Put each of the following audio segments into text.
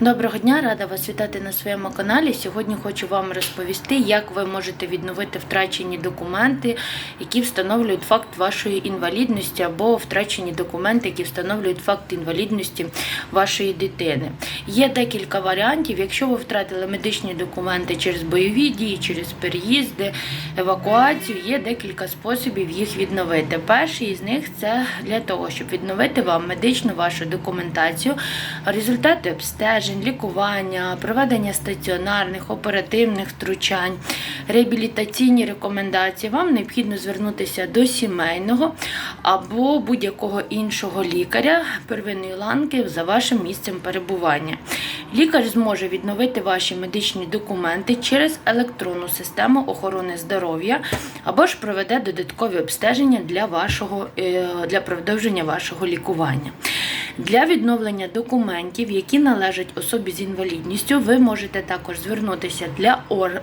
Доброго дня, рада вас вітати на своєму каналі. Сьогодні хочу вам розповісти, як ви можете відновити втрачені документи, які встановлюють факт вашої інвалідності, або втрачені документи, які встановлюють факт інвалідності вашої дитини. Є декілька варіантів. Якщо ви втратили медичні документи через бойові дії, через переїзди, евакуацію, є декілька способів їх відновити. Перший із них це для того, щоб відновити вам медичну вашу документацію, результати обстежень, лікування, проведення стаціонарних, оперативних втручань, реабілітаційні рекомендації. Вам необхідно звернутися до сімейного або будь-якого іншого лікаря первинної ланки за вашим місцем перебування. Лікар зможе відновити ваші медичні документи через електронну систему охорони здоров'я або ж проведе додаткові обстеження для вашого е, для продовження вашого лікування. Для відновлення документів, які належать особі з інвалідністю, ви можете також звернутися для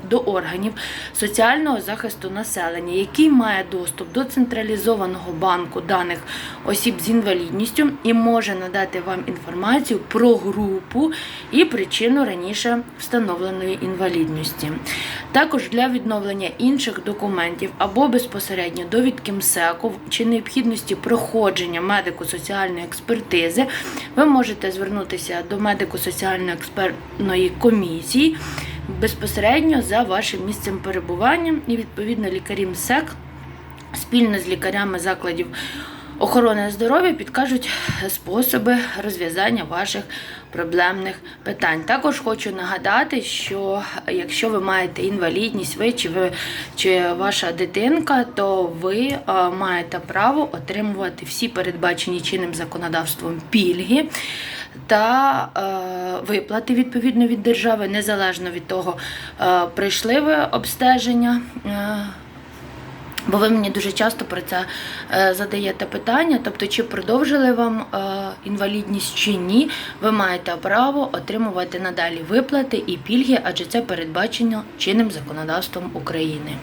до органів соціального захисту населення, який має доступ до централізованого банку даних осіб з інвалідністю і може надати вам інформацію про групу і причину раніше встановленої інвалідності. Також для відновлення інших документів або безпосередньо довідки МСЕКу чи необхідності проходження медико-соціальної експертизи, ви можете звернутися до медико-соціальної експертної комісії безпосередньо за вашим місцем перебування. І відповідно лікарі МСЕК спільно з лікарями закладів охорони здоров'я підкажуть способи розв'язання ваших проблемних питань. Також хочу нагадати, що якщо ви маєте інвалідність, ви чи ви чи ваша дитинка, то ви е, маєте право отримувати всі передбачені чинним законодавством пільги. Та е, виплати відповідно від держави, незалежно від того, е, пройшли ви обстеження. Е, Бо ви мені дуже часто про це е, задаєте питання, тобто чи продовжили вам е, інвалідність чи ні, ви маєте право отримувати надалі виплати і пільги, адже це передбачено чинним законодавством України.